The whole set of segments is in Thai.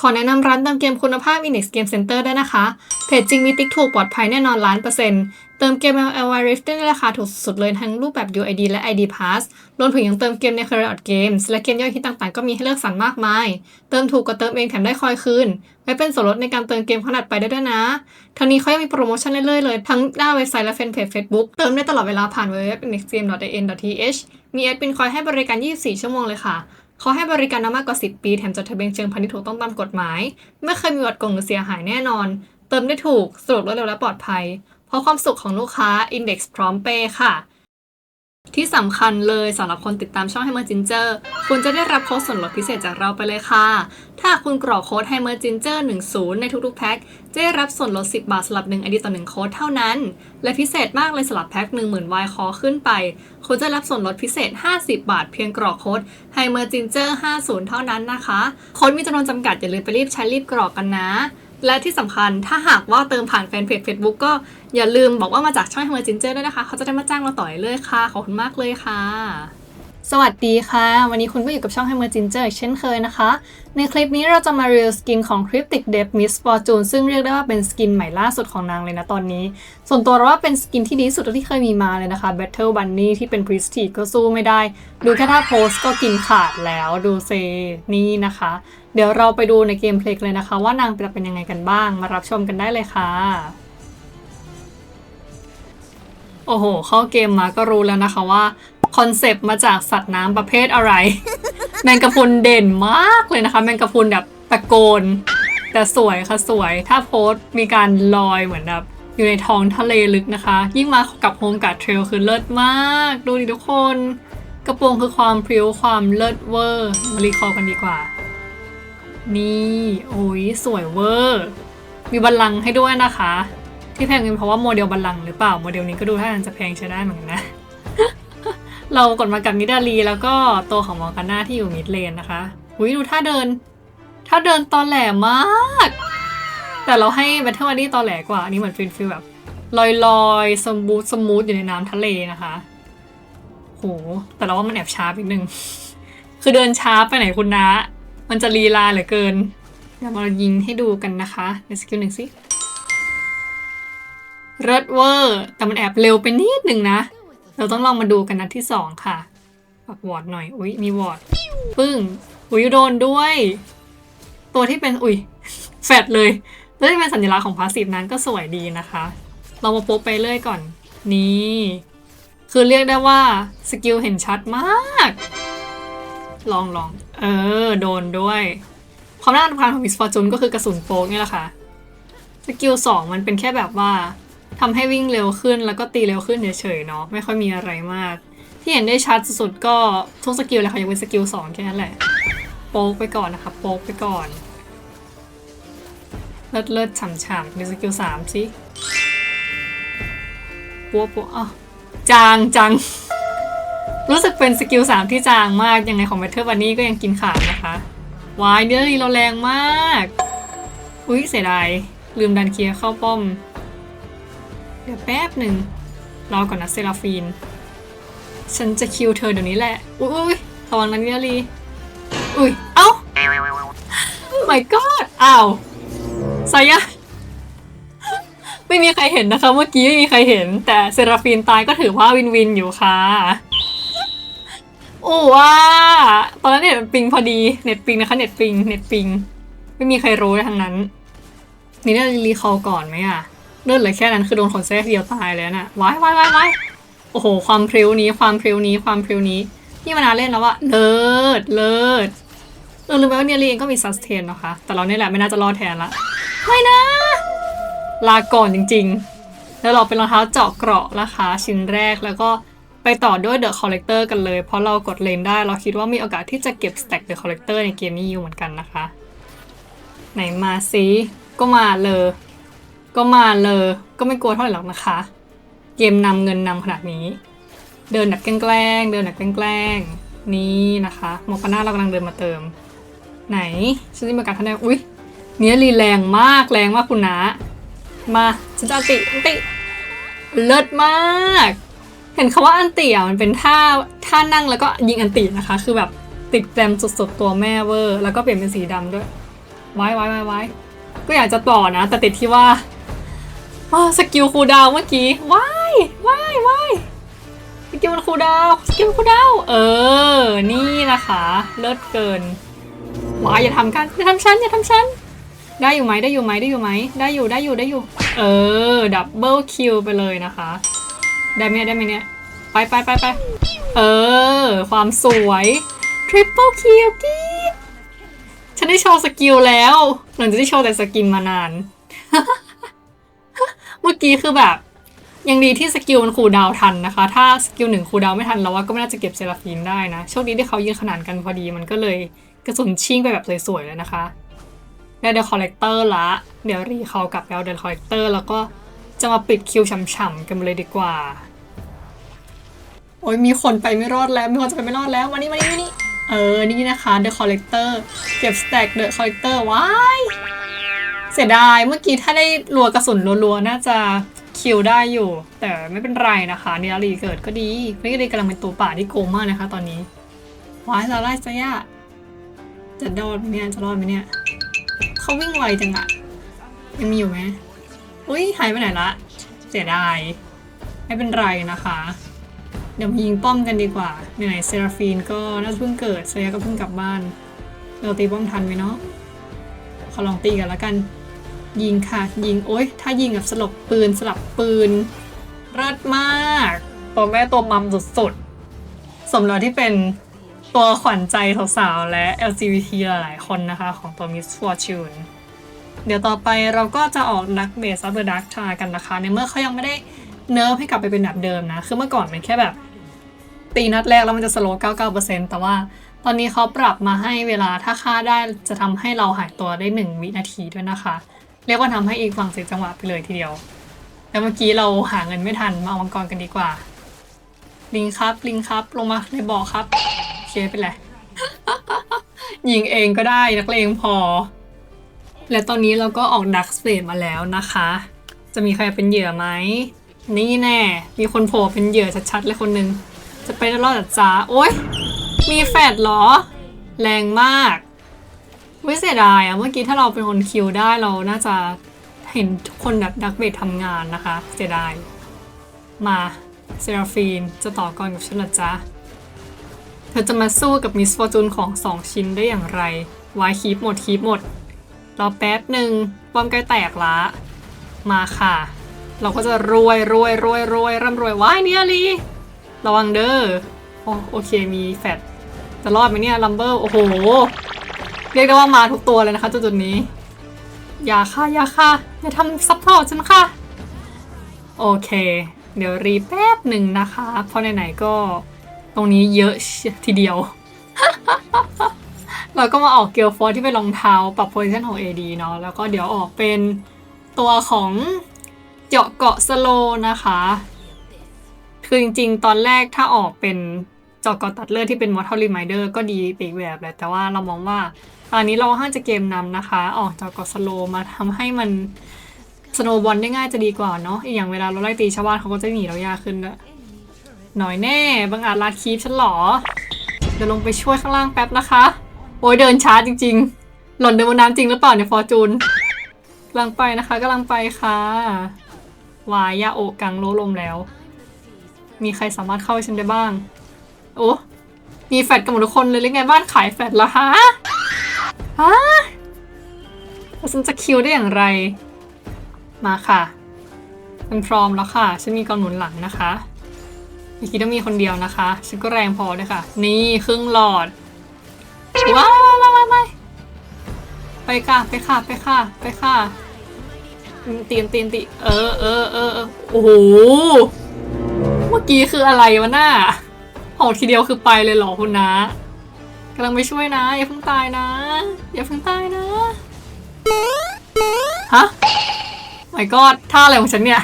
ขอแนะนำร้านเติมเกมคุณภาพ Inex Game Center ได้นะคะ เพจจริงมีติ๊กถูกปลอดภัยแน่นอนล้านเปอร์เซ็นต์ เติมเกม LL Rift ได้ในราคาถูกสุดเลยทั้งรูปแบบ UID และ ID Pass รวมถึงยังเติมเกมใน Career Games และเกมย่อยที่ต่างๆ ก็มีให้เลือกสรรมากมาย เติมถูกกว่าเติมเองแถมได้คอยคืน ไว้เป็นส่วนลดในการเติมเกมขนาดไปได้ด้วยนะทั้งนี้เขายังมีโปรโมชั่นเรื่อยๆเลยทั้งหน้าเว็บไซต์และแฟนเพจ Facebook เติมได้ตลอดเวลาผ่านเว็บ inexgame.in.th มีแอดมินคอยให้บริการ 24 ชั่วโมงเลยค่ะ เขาให้บริการมามากกว่า 10 ปี แถมจดทะเบียนเชิงพาณิชย์ถูกต้องตามกฎหมาย ไม่เคยมีวัดโกงหรือเสียหายแน่นอน เติมได้ถูกสะดวกรวดเร็วและปลอดภัย เพราะความสุขของลูกค้า Index พร้อมเปย์ค่ะ ที่สำคัญเลยสำหรับคนติดตามช่อง Hammer Ginger คุณจะได้รับโค้ดส่วนลดพิเศษจากเราไปเลยค่ะ ถ้าคุณกรอกโค้ด Hammer Ginger 10 ในทุกๆ แพ็ค จะได้รับส่วนลด 10 บาทสำหรับ1 ID ต่อ 1 โค้ดเท่านั้น และพิเศษมากเลยสำหรับแพ็ค10,000 Y คอขึ้นไป คุณจะรับส่วนลดพิเศษ 50 บาท เพียงกรอกโค้ด Hammer Ginger 50 เท่านั้นนะคะ โค้ดมีจำนวนจำกัดอย่าลืมไปรีบใช้รีบกรอกกันนะ และที่สำคัญถ้าหากว่าเติมผ่านแฟนเพจ Facebook ก็อย่าลืมบอกว่ามาจากช่อง Hammer Ginger ด้วยนะคะ เขาจะได้มาจ้างเราต่อยเรื่อยค่ะ ขอบคุณมากเลยค่ะ สวัสดีค่ะ วันนี้คุณก็อยู่กับช่อง Hammer Ginger อีกเช่นเคยนะคะ ในคลิปนี้เราจะมารีวิวสกินของ Cryptic Death Miss Fortune ซึ่งเรียกได้ว่าเป็นสกินใหม่ล่าสุดของนางเลยนะตอนนี้ ส่วนตัวเราว่าเป็นสกินที่ดีสุดที่เคยมีมาเลยนะคะ Battle Bunny ที่เป็น Prestige ก็สู้ไม่ได้ ดูแค่ท่าโพสก็กินขาดแล้วดูเซนี่นะคะ เดี๋ยวเราไปดูในเกมเพลย์เลยนะคะ ว่านางจะเป็นยังไงกันบ้าง มารับชมกันได้เลยค่ะโอ้โห เข้าเกมมาก็รู้แล้วนะคะว่า คอนเซปต์มาจากสัตว์น้ำประเภทอะไร แมงกะพรุนเด่นมากเลยนะคะ แมงกะพรุนแบบตะโกน แต่สวยค่ะสวย ถ้าโพสต์มีการลอยเหมือนแบบอยู่ในท้องทะเลลึกนะคะ ยิ่งมากับโฮมการ์ดเทรลคือเลิศมาก ดูดิทุกคน กระโปรงคือความพริ้วความเลิศเวอร์มารีคอกันดีกว่า นี่โอ้ยสวยเวอร์ มีบัลลังก์ให้ด้วยนะคะ ที่แพงเป็นเพราะว่าโมเดลบัลลังก์หรือเปล่า โมเดลนี้ก็ดูท่าทางจะแพงใช้ได้เหมือนกันนะ เรากดมากับนิดาลีแล้วก็ตัวของมอร์กาน่าที่อยู่มิดเลนนะคะอุ้ยดูท่าเดินท่าเดินตอนแหลมาก แต่เราให้แบทเทิลมาดี้ตอนแหลกว่า อันนี้เหมือนฟิลฟิลแบบลอยลอยสมูทสมูทอยู่ในน้ำทะเลนะคะ โห แต่เราว่ามันแอบช้าไปหนึ่งคือเดินช้าไปไหนคุณนะ มันจะลีลาเหลือเกิน เดี๋ยวมายิงให้ดูกันนะคะในสกิลหนึ่งสิเรดเวอร์ แต่มันแอบเร็วไปนิดหนึ่งนะ เราต้องลองมาดูกันนัดที่สองค่ะปักวอร์ดหน่อย อุ๊ยมีวอร์ดปึ้ง อุ๊ยโดนด้วย ตัวที่เป็น อุ๊ยแฟดเลยแล้วที่เป็นสัญลักษณ์ของพาสซีฟนั้นก็สวยดีนะคะ เรามาโป๊ะไปเรื่อยก่อน นี่ คือเรียกได้ว่าสกิลเห็นชัดมาก ลองลอง เออ โดนด้วย ความน่าทานของมิสฟอร์จูนก็คือกระสุนโป๊กนี่แหละค่ะ สกิลสองมันเป็นแค่แบบว่า ทำให้วิ่งเร็วขึ้นแล้วก็ตีเร็วขึ้นเฉยๆเนาะไม่ค่อยมีอะไรมาก ที่เห็นได้ชัดสุดๆก็ทุกสกิลเลยค่ะยังเป็นสกิลสองแค่นั้นแหละ โป๊กไปก่อนนะคะโป๊กไปก่อน เลิศเลิศฉ่ำๆในสกิลสามสิปัวปัวอ้าวจางจัง รู้สึกเป็นสกิลสามที่จางมากยังไงของแมทเทอร์บันนี่ก็ยังกินขาดนะคะวายเนื้อรีเราแรงมาก อุ๊ยเสียดายลืมดันเคลียร์เข้าป้อม เดี๋ยวแป๊บหนึ่งรอก่อนนะเซราฟีน ฉันจะคิวเธอเดี๋ยวนี้แหละ อุ้ยระวังนันเนียลีอุ้ย เอ้า my god อ้าวสายะไม่มีใครเห็นนะคะ เมื่อกี้ไม่มีใครเห็น แต่เซราฟีนตายก็ถือว่าวินวินอยู่ค่ะ โอ้ว่าตอนนั้นเน็ตปิงพอดี เน็ตปิงนะคะ เน็ตปิง เน็ตปิง ไม่มีใครรู้ทั้งนั้น นี่น่าจะรีคอลก่อนไหมอะ เลือดเหลือแค่นั้นคือโดนขนแทรกเดียวตายแล้วน่ะว้ายว้ายว้ายว้ายโอ้โห ความพริ้วนี้ความพริ้วนี้ความพริ้วนี้พี่มานาเล่นแล้วอะเลิศเลิศเออลืมไปว่าเนียรีเองก็มีซัสเทนนะคะ แต่เราเนี่ยแหละไม่น่าจะรอดแทนละไม่นะ ลาก่อนจริงๆ แล้วเราเป็นรองเท้าเจาะเกราะนะคะชิ้นแรกแล้วก็ไปต่อด้วยเดอะคอลเลกเตอร์กันเลย เพราะเรากดเลนได้เราคิดว่ามีโอกาสที่จะเก็บสแต็กเดอะคอลเลกเตอร์ในเกมนี้อยู่เหมือนกันนะคะ ไหนมาซิก็มาเลย ก็มาเลย ก็ไม่กลัวเท่าไหร่หรอกนะคะ เกมนำเงินนำขนาดนี้ เดินแบบแกล้งเดินแบบแกล้งนี่นะคะโมคาน่าเรากำลังเดินมาเติม ไหนฉันจะมีการทันได้อุ๊ยเนี้ยรีแรงมากแรงมากคุณนะ มาฉันจะอันติอันติเลิศมาก เห็นคาว่าอันติอะมันเป็นท่าท่านั่งแล้วก็ยิงอันตินะคะ คือแบบติดแกรมสดๆตัวแม่เวอร์ แล้วก็เปลี่ยนเป็นสีดำด้วย ไว้ไว้ไว้ไว้ก็อยากจะต่อนะ แต่ติดที่ว่า อ้าสกิลคูดาวเมื่อกี้ว้ายว้ายว้ายสกิลมันคูดาวสกิลคูดาวเออ นี่นะคะ เลิศเกินว้ายอย่าทำกันอย่าทำฉันอย่าทำฉันได้อยู่ไหมได้อยู่ไหมได้อยู่ไหมได้อยู่ได้อยู่ได้อยู่ เออดับเบิลคิวไปเลยนะคะ ได้ไหมได้ไหมเนี่ยไปไปไปไปเออ ความสวยทริปเปิลคิวกีดฉันได้โชว์สกิลแล้วหลังจากที่โชว์แต่สกินมานาน มื่อกี้คือแบบ ยังดีที่สกิลมันคูดาวทันนะคะ ถ้าสกิลหนึ่งคูดาวไม่ทันเราว่าก็ไม่น่าจะเก็บเซราฟีนได้นะ โชคดีที่เขายืนขนานกันพอดีมันก็เลยกระสุนชิ่งไปแบบสวยๆเลยนะคะได้เดอะคอลเลกเตอร์ละ เดี๋ยวรีเขากลับแล้วเดอะคอลเลกเตอร์แล้วก็จะมาปิดคิวฉ่ำๆกันเลยดีกว่า โอ้ยมีคนไปไม่รอดแล้ว มีคนจะไปไม่รอดแล้วมานี่มานี่มานี่เออ นี่นะคะ The Collector เก็บสแต็ก The Collector ว้าย เสียดายเมื่อกี้ถ้าได้รัวกระสุนรัวๆน่าจะคิวได้อยู่ แต่ไม่เป็นไรนะคะเนียรีเกิดก็ดีนี่ก็ดีกำลังเป็นตัวป่าที่โกงมากนะคะ ตอนนี้ว้ายซาร่าซายะจะรอดไหมเนี่ยจะรอดไหมเนี่ยเขาวิ่งไวจังอะยังมีอยู่ไหมอุ้ยหายไปไหนละ เสียดายไม่เป็นไรนะคะ เดี๋ยวยิงป้อมกันดีกว่าเหนื่อยเซราฟีนก็น่าจะเพิ่งเกิดเซียก็เพิ่งกลับบ้าน เราตีป้อมทันไหมเนาะขอลองตีกันแล้วกัน ยิงค่ะ ยิง โอ๊ย ถ้ายิงกับสลบปืนสลับปืนเลิศมาก ตัวแม่ตัวมัมสุดๆ สมแล้วที่เป็นตัวขวัญใจสาวๆ และ LGBT หลายๆ คนนะคะ ของตัว Miss Fortune เดี๋ยวต่อไปเราก็จะออกนักเบสอัพเดอะดักทากันนะคะ ในเมื่อเขายังไม่ได้เนิร์ฟให้กลับไปเป็นแบบเดิมนะ คือเมื่อก่อนมันแค่แบบ ตีนัดแรกแล้วมันจะสโลว์99%แต่ว่าตอนนี้เขาปรับมาให้เวลาถ้าฆ่าได้จะทำให้เราหายตัวได้ 1 วินาทีด้วยนะคะ เรียกว่าทำให้อีกฝั่งเสียจังหวะไปเลยทีเดียว แล้วเมื่อกี้เราหาเงินไม่ทันมาเอามังกรกันดีกว่า ลิงครับ ลิงครับ ลงมาในบ่อครับเคเป็นไรยิงเองก็ได้นักเลงพอ และตอนนี้เราก็ออกดักสเปดมาแล้วนะคะ จะมีใครเป็นเหยื่อไหม นี่แน่ มีคนโผล่เป็นเหยื่อชัดๆเลยคนนึง จะไปรอดจัดจ้าโอ๊ย มีแฟดเหรอ แรงมาก ไม่เสียดายอะเมื่อกี้ถ้าเราเป็นคนคิวได้เราน่าจะเห็นทุกคนแบบดักเบททำงานนะคะ เสียดาย มาเซราฟีนจะต่อกรกับฉันหรอจ๊ะ เธอจะมาสู้กับมิสฟอร์จูนของ2ชิ้นได้อย่างไรวายคีปหมดคีปหมดรอแป๊บหนึ่งป้อมใกล้แตกละ มาค่ะ เราก็จะรวยรวยรวยรวยร่ำรวยว้ายเนี่ยลีระวังเด้อโอโอเคมีแฟดจะรอดไหมเนี่ยลัมเบอร์โอ้โห เรียกได้ว่ามาทุกตัวเลยนะคะจุดๆนี้ อย่าค่ะอย่าค่ะอย่าทำซัพพอร์ตฉันค่ะ โอเค เดี๋ยวรีแป๊บหนึ่งนะคะ เพราะไหนๆก็ตรงนี้เยอะทีเดียว เราก็มาออกเกียวฟอร์ที่เป็นรองเท้าปรับโพซิชันของ AD เนาะแล้วก็เดี๋ยวออกเป็นตัวของเจาะเกาะสโลนะคะคือจริงๆ ตอนแรกถ้าออกเป็นจอกอตัดเลือดที่เป็น Mortal Reminder ก็ดีไปอีกแบบแหละแต่ว่าเรามองว่า ตอนนี้เราห้างจะเกมนำนะคะ ออกจากกอสโลมาทำให้มันสโนบอลได้ง่ายจะดีกว่าเนาะอีกอย่างเวลาเราไล่ตีชาวบ้านเขาก็จะหนีเรายากขึ้นด้วยหน่อยแน่บางอาจลาคีปฉันหรอ เดี๋ยวลงไปช่วยข้างล่างแป๊บนะคะ โอ้ยเดินช้าจริง ๆ หล่นเดินบนน้ำจริงหรือเปล่าเนี่ยฟอร์จูนกำลังไปนะคะกำลังไปค่ะวายยาโอกลางโลลมแล้ว มีใครสามารถเข้าฉันได้บ้าง โอ้มีแฟดกันหมดทุกคนเลยหรือไงบ้านขายแฟดแล้วฮะ ฮะฉันจะคิวได้อย่างไร มาค่ะมันพร้อมแล้วค่ะ ฉันมีกองหนุนหลังนะคะเมื่อกี้ต้องมีคนเดียวนะคะ ฉันก็แรงพอด้วยค่ะ นี่ครึ่งหลอด ว้าวว้าวว้าวว้าวไปค่ะ ไปค่ะ ไปค่ะ ไปค่ะอืมตีนตีนตีเออเออเออออโอ้โห เมื่อกี้คืออะไรวะหน้าออกทีเดียวคือไปเลยเหรอคุณนะ กำลังไปช่วยนะ อย่าเพิ่งตายนะ อย่าเพิ่งตายนะ ฮะไม่ก็ท่าอะไรของฉันเนี่ย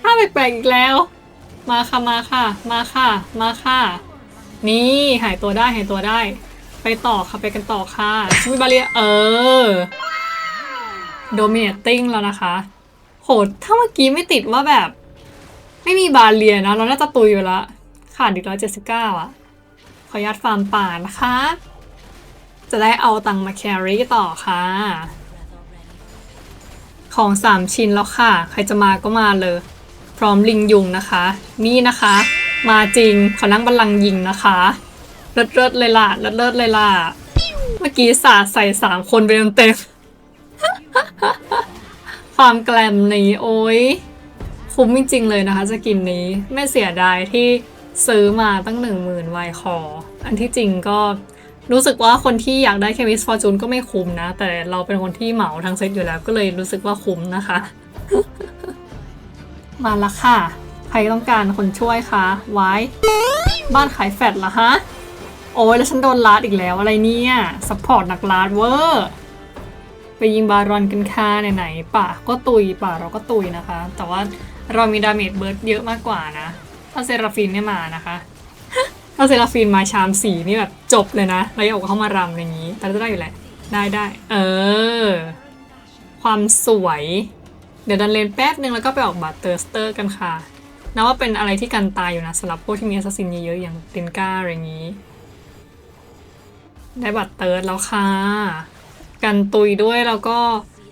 ท่าแปลกๆอีกแล้ว มาค่ะมาค่ะ มาค่ะ มาค่ะ นี่หายตัวได้หายตัวได้ ไปต่อค่ะไปกันต่อค่ะชิมิบาเรียเออ dominating แล้วนะคะ โหถ้าเมื่อกี้ไม่ติดว่าแบบ ไม่มีบาเรียนะเราน่าจะตุยอยู่ละขาดอีกร้อยเจ็ดสิบเก้าอะขออนุญาตฟาร์มป่านะคะ จะได้เอาตังมาแครีต่อค่ะ ของสามชิ้นแล้วค่ะ ใครจะมาก็มาเลย พร้อมลิงยุงนะคะ นี่นะคะ มาจริงขอนั่งบัลลังก์ยิงนะคะเลิศเลิศเลยล่ะเลิศเลิศเลยล่ะ เมื่อกี้สาดใส่สามคนไปเต็มๆความแกลมนี้โอ้ย คุ้มจริง ๆ เลยนะคะสกินนี้ไม่เสียดายที่ซื้อมาตั้งหนึ่งหมื่นไวคอ อันที่จริงก็รู้สึกว่าคนที่อยากได้แค่มิสฟอร์จูนก็ไม่คุ้มนะ แต่เราเป็นคนที่เหมาทั้งเซตอยู่แล้วก็เลยรู้สึกว่าคุ้มนะคะ มาละค่ะ ใครต้องการคนช่วยคะไว้ บ้านขายแฟดเหรอฮะ โอ้ยแล้วฉันโดนลาดอีกแล้วอะไรเนี่ยซัพพอร์ตหนักลาดเวอร์ไปยิงบารอนกันค่ะไหนๆป่าก็ตุยป่าเราก็ตุยนะคะ แต่ว่า เรามีดาเมจเบิร์ดเยอะมากกว่านะ ถ้าเซราฟินไม่มานะคะ ถ้าเซราฟินมาชามสีนี่แบบจบเลยนะแล้วอยากเข้ามารำอะไรอย่างนี้ แต่จะได้อยู่แหละ ได้ได้ เออ ความสวย เดี๋ยวดันเลนแป๊บนึงแล้วก็ไปออกบัตรเตอร์สเตอร์กันค่ะนับว่าเป็นอะไรที่กันตายอยู่นะสำหรับพวกที่มีแอสซัสซินเยอะๆอย่างเดนก้าอะไรอย่างนี้ ได้บัตรเติร์ดแล้วค่ะ กันตุยด้วยแล้วก็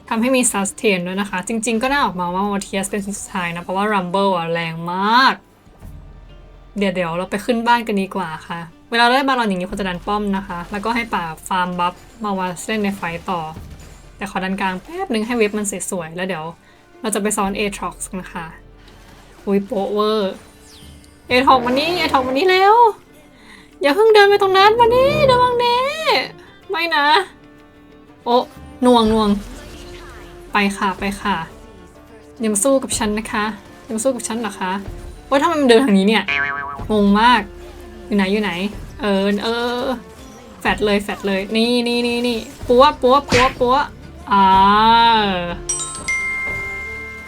ทำให้มีซัสเทนด้วยนะคะ จริง ๆ ก็น่าออกมาว่าวอเทียสเป็นสุดท้ายนะ เพราะว่า Rumble อะแรงมาก เดี๋ยวเดี๋ยวเราไปขึ้นบ้านกันดีกว่าค่ะ เวลาได้บาลอนอย่างนี้ควรจะดันป้อมนะคะ แล้วก็ให้ป่าฟาร์มบัฟมาวาเล่นในไฟต่อ แต่ขอดันกลางแป๊บนึงให้เว็บมันสวยๆแล้วเดี๋ยวเราจะไปซ้อนเอทร็อกซ์กันค่ะอุ้ยโปเวอร์เอทร็อกมานี่เอทร็อกมานี่เร็วอย่าเพิ่งเดินไปตรงนั้นมานี่เดินวังเน่ไม่นะ โอ้หน่วงหน่วง ไปค่ะไปค่ะย่ามาสู้กับฉันนะคะย่ามาสู้กับฉันเหรอคะโอ้ยทำไมมันเดินทางนี้เนี่ยงงมากอยู่ไหนอยู่ไหน เออเออแฟดเลยแฟดเลยนี่นี่นี่นี่ปัวปัวปัวปัวอ่า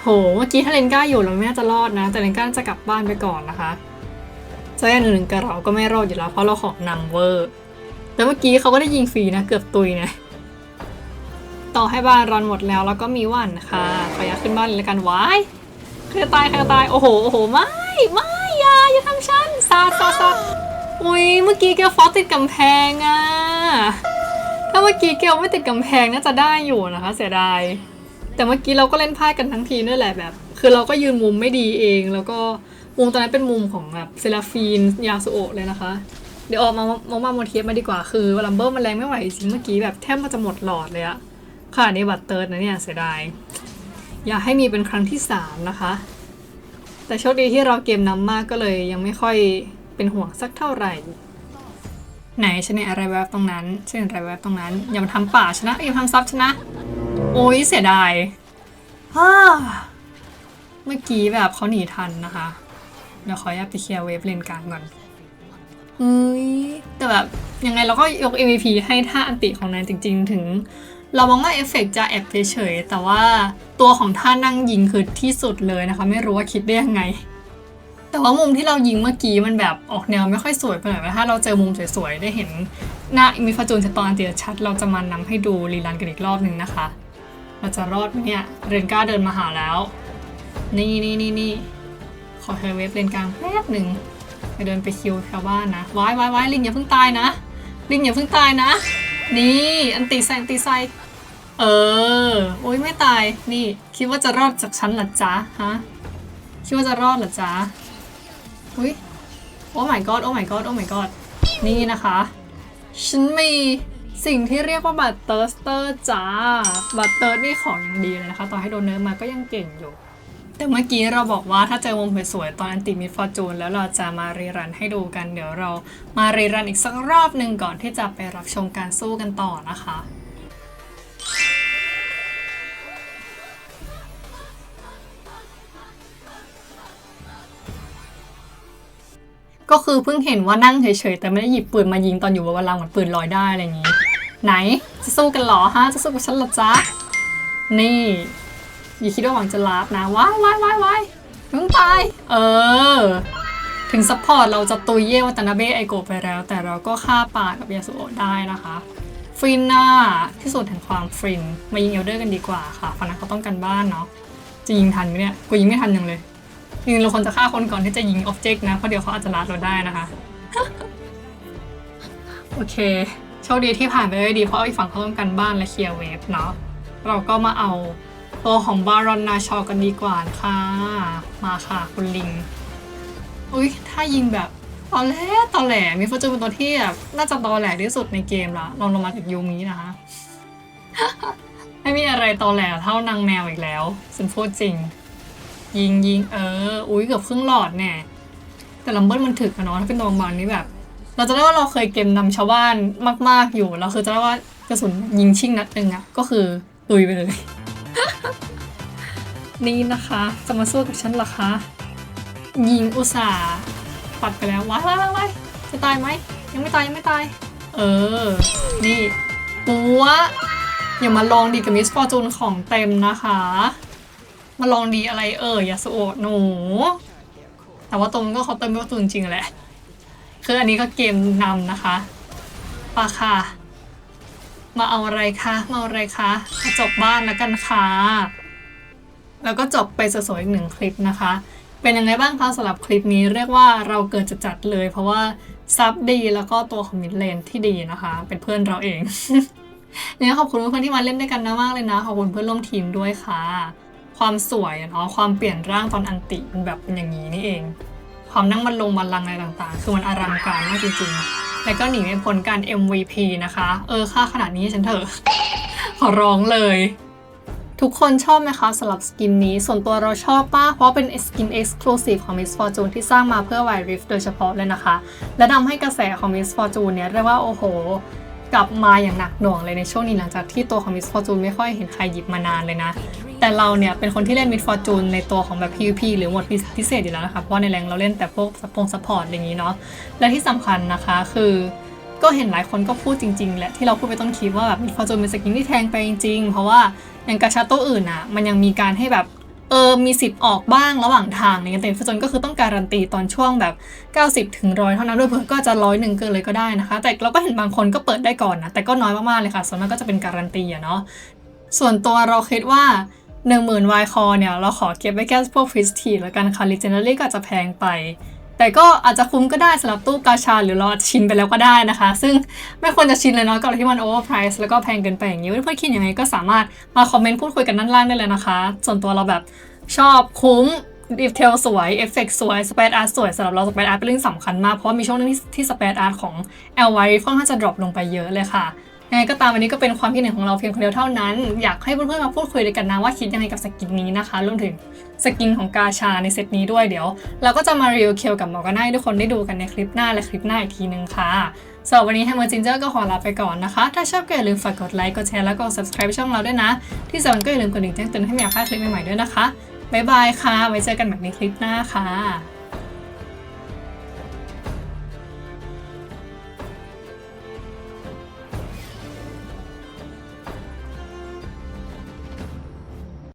โหเมื่อกี้ถ้าเลนก้าอยู่เราไม่น่าจะรอดนะ แต่เลนก้าจะกลับบ้านไปก่อนนะคะจะอย่าหนึ่งกับเราก็ไม่รอดอยู่แล้วเพราะเราของนำเวอร์แต่เมื่อกี้เขาก็ได้ยิงฟรีนะเกือบตุยนะ ต่อให้บ้านรอนหมดแล้วแล้วก็มีวันค่ะ ขออยากขึ้นบ้านเลยละกันวายใครตายใครตาย โอ้โห โอ้โห ไม่ ไม่อย่าอย่าทำฉันซาดซาดซาอุ้ย เมื่อกี้เกลฟอสติดกำแพงอะถ้าเมื่อกี้เกลไม่ติดกำแพงน่าจะได้อยู่นะคะ เสียดาย แต่เมื่อกี้เราก็เล่นพลาดกันทั้งทีนั่นแหละแบบ คือเราก็ยืนมุมไม่ดีเอง แล้วก็มุมตอนนั้นเป็นมุมของแบบเซราฟีนยาสุโอะเลยนะคะ เดี๋ยวออกมามองมาโมเทียบมาดีกว่า คือลัมเบอร์มันแรงไม่ไหวจริงเมื่อกี้แบบแทบมันจะหมดหลอดเลยอะ ค่ะนี่บัตรเติร์ดนะเนี่ยเสียดาย อยากให้มีเป็นครั้งที่สามนะคะ แต่โชคดีที่เราเกมนำมากก็เลยยังไม่ค่อยเป็นห่วงสักเท่าไหร่ ไหนฉันเนี่ยอะไรแวบตรงนั้นฉันเห็นอะไรแวบตรงนั้น อย่ามาทำป่าชนะอย่ามาทำซับชนะ โอ้ยเสียดายฮ่าเมื่อกี้แบบเขาหนีทันนะคะเดี๋ยวขออนุญาตไปเคลียร์เวฟเลนกลางก่อนเฮ้ยแต่แบบยังไงเราก็ยก MVP ให้ท่าอันติของนายจริง ๆ ถึง เรามองว่าเอฟเฟกต์จะแอบเฉยๆแต่ว่าตัวของท่านั่งยิงคือที่สุดเลยนะคะ ไม่รู้ว่าคิดได้ยังไง แต่ว่ามุมที่เรายิงเมื่อกี้มันแบบออกแนวไม่ค่อยสวยไปหน่อยถ้าเราเจอมุมสวยๆ ได้เห็นหน้ามิฟาจูนสตอนอันติชัด เราจะมานำให้ดูรีลันกันอีกรอบหนึ่งนะคะ เราจะรอดไหมเนี่ยเรนก้าเดินมาหาแล้ว นี่นี่นี่นี่ขอเธอเวฟเลนกลางแป๊บหนึ่งไปเดินไปคิวชาวบ้านนะวายวายวายลิงอย่าเพิ่งตายนะลิงอย่าเพิ่งตายนะ นี่ อันติไซอันติไซเออ โอ้ยไม่ตาย นี่ คิดว่าจะรอดจากฉันหรอจ๊ะฮะ คิดว่าจะรอดหรอจ๊ะอุ้ยโอ้ my god โอ้ my god โอ้ my god นี่นะคะ ฉันมีสิ่งที่เรียกว่าบัตรเตอร์สเตอร์จ้า บัตรเติร์ดนี่ของอย่างดีเลยนะคะ ต่อให้โดนเนื้อมาก็ยังเก่งอยู่ แต่เมื่อกี้เราบอกว่าถ้าเจอมุมสวยๆตอนอันติมิฟอร์จูนแล้วเราจะมารีรันให้ดูกัน เดี๋ยวเรามารีรันอีกสักรอบหนึ่งก่อนที่จะไปรับชมการสู้กันต่อนะคะก็คือเพิ่งเห็นว่านั่งเฉยๆ แต่ไม่ได้หยิบปืนมายิงตอนอยู่บนบัลลังก์เหมือนปืนลอยได้อะไรอย่างนี้ ไหนจะสู้กันเหรอฮะ จะสู้กับฉันหรอจ๊ะ นี่ อย่าคิดว่าหวังจะลาบนะว้ายว้ายว้ายว้ายเพิ่งตาย เออ ถึงซัพพอร์ตเราจะตุยเย่วัตนาเบะไอโกไปแล้ว แต่เราก็ฆ่าป่ากับยาสุโอะได้นะคะ ฟินน่าที่สุดแห่งความฟิน มายิงเอลเดอร์กันดีกว่าค่ะฝั่งนั้นเขาต้องกันบ้านเนาะ จะยิงทันไหมเนี่ย กูยิงไม่ทันยังเลยจริงเราควรจะฆ่าคนก่อนที่จะยิงออบเจกต์นะ เพราะเดี๋ยวเขาอาจจะลัดเราได้นะคะ โอเค โชคดีที่ผ่านไปได้ดี เพราะอีกฝั่งเขาต้องการบ้านและเคลียร์เวฟเนาะ เราก็มาเอา ตัวของบารอนนาชอกันดีกว่าค่ะ มาค่ะ คุณลิง อุ้ยถ้ายิงแบบตอนแรกตอนแหลมีฟอร์จูนเป็นตัวที่แบบน่าจะตอแหลที่สุดในเกมละลองลงมาจากยูมินะคะ ไม่มีอะไรตอแหลเท่านางแมวอีกแล้วฉันพูดจริง ยิงยิงเออ อุ้ยเกือบครึ่งหลอดแน่แต่ลัมเบิลมันถึกอะเนาะถ้าเป็นตัวบางนี้แบบ เราจะได้ว่าเราเคยเกมนำชาวบ้านมาก ๆอยู่เราคือจะได้ว่ากระสุนยิงชิ่งนัดหนึ่งอะก็คือตุยไปเลย นี่นะคะ จะมาสู้กับฉันหรอคะยิงอุตสาปัดไปแล้วว้ายว้ายว้ายจะตายไหมยังไม่ตายยังไม่ตาย เออ นี่ปัวอย่ามาลองดีกับมิสฟอร์จูนของเต็มนะคะ มาลองดีอะไรเอออย่าสโอดหนูแต่ว่าตรงก็เขาเติมมิสฟอร์จูนจริงแหละคืออันนี้ก็เกมนำนะคะปะค่ะ มาเอาอะไรคะมาเอาอะไรคะจบบ้านแล้วกันค่ะ แล้วก็จบไปสวยๆอีกหนึ่งคลิปนะคะ เป็นยังไงบ้างคะสำหรับคลิปนี้เรียกว่าเราเกินจะจัดเลย เพราะว่าซับดีแล้วก็ตัวของมิดเลนที่ดีนะคะ เป็นเพื่อนเราเองเนี่ยขอบคุณเพื่อนที่มาเล่นด้วยกันนะมากเลยนะขอบคุณเพื่อนร่วมทีมด้วยค่ะ ความสวยอะเนาะความเปลี่ยนร่างตอนอันติมันแบบเป็นอย่างนี้นี่เอง ความนั่งบันลงบันลังอะไรต่างๆ คือมันอลังการมากจริงๆ แล้วก็หนีไม่พ้นการ MVP นะคะ เออค่าขนาดนี้ฉันเถอะ ขอร้องเลย ทุกคนชอบไหมคะสำหรับสกินนี้ ส่วนตัวเราชอบป้าเพราะเป็นสกิน Exclusive ของ Miss Fortune ที่สร้างมาเพื่อ Wild Rift โดยเฉพาะเลยนะคะ และทำให้กระแสของ Miss Fortune เนี่ยเรียกว่าโอ้โห กลับมาอย่างหนักหน่วงเลยในช่วงนี้หลังจากที่ตัวของ Miss Fortune ไม่ค่อยเห็นใครหยิบมานานเลยนะ แต่เราเนี่ยเป็นคนที่เล่น Miss Fortune ในตัวของแบบ PVP หรือหมวดพิเศษอยู่แล้วนะคะ เพราะในแรงเราเล่นแต่พวกซัพพงซัพพอร์ตอย่างนี้เนาะ และที่สำคัญนะคะคือก็เห็นหลายคนก็พูดจริงๆแหละที่เราพูดไปต้นคลิปว่าแบบ Miss Fortune เป็นสกินที่แทงไปจริงๆ เพราะว่า อย่างกาชาตัวอื่นอะมันยังมีการให้แบบเออมีสิทธิ์ออกบ้างระหว่างทางอะไรเงี้ยแต่ฟอร์จูนก็คือต้องการันตีตอนช่วงแบบ 90ถึงร้อยเท่านั้นด้วยเพื่อก็จะร้อยหนึ่งเกินเลยก็ได้นะคะ แต่เราก็เห็นบางคนก็เปิดได้ก่อนนะแต่ก็น้อยมากๆเลยค่ะส่วนมากก็จะเป็นการันตีอะเนาะส่วนตัวเราคิดว่า1 0,000วายคอเนี่ย เราขอเก็บไว้แค่พวกฟริสทีแล้วกันค่ะลิเจนเนอรี่ก็จะแพงไป แต่ก็อาจจะคุ้มก็ได้สำหรับตู้กาชาหรือเราอชินไปแล้วก็ได้นะคะ ซึ่งไม่ควรจะชินเลยเนาะกับอะไรที่มันโอเวอร์ไพรส์แล้วก็แพงเกินไปอย่างนี้เพื่อนๆคิดยังไงก็สามารถมาคอมเมนต์พูดคุยกันด้านล่างได้เลยนะคะ ส่วนตัวเราแบบชอบคุ้มดีเทลสวยเอฟเฟกต์สวยสเปซอาร์ตสวยสำหรับเราสเปซอาร์ตเป็นเรื่องสำคัญมาก เพราะมีช่วงนึงที่ที่สเปซอาร์ตของ l y ค่อนข้างจะดรอปลงไปเยอะเลยค่ะ ยังไงก็ตามวันนี้ก็เป็นความคิดเห็นของเราเพียงคนเดียวเท่านั้น อยากให้เพื่อนๆมาพูดคุยด้วยกันนะว่าคิดยังไงกับสกินนี้นะคะรวมถึงสกินของกาชาในเซตนี้ด้วยเดี๋ยว เราก็จะมารีวิวเคียวกับหมอกันให้ทุกคนได้ดูกันในคลิปหน้าและคลิปหน้าอีกทีนึงค่ะสำหรับวันนี้แฮมเมอร์จินเจอร์ก็ขอลาไปก่อนนะคะ ถ้าชอบก็อย่าลืมฝากกดไลค์ กดแชร์ แล้วก็ subscribe ช่องเราด้วยนะ ที่สำคัญก็อย่าลืมกดดิ่งแจ้งเตือนให้ไม่อยากพลาดคลิปใหม่ๆด้วยนะคะ บ๊ายบายค่ะ ไว้เจอกันใหม่ในคลิปหน้าค่ะ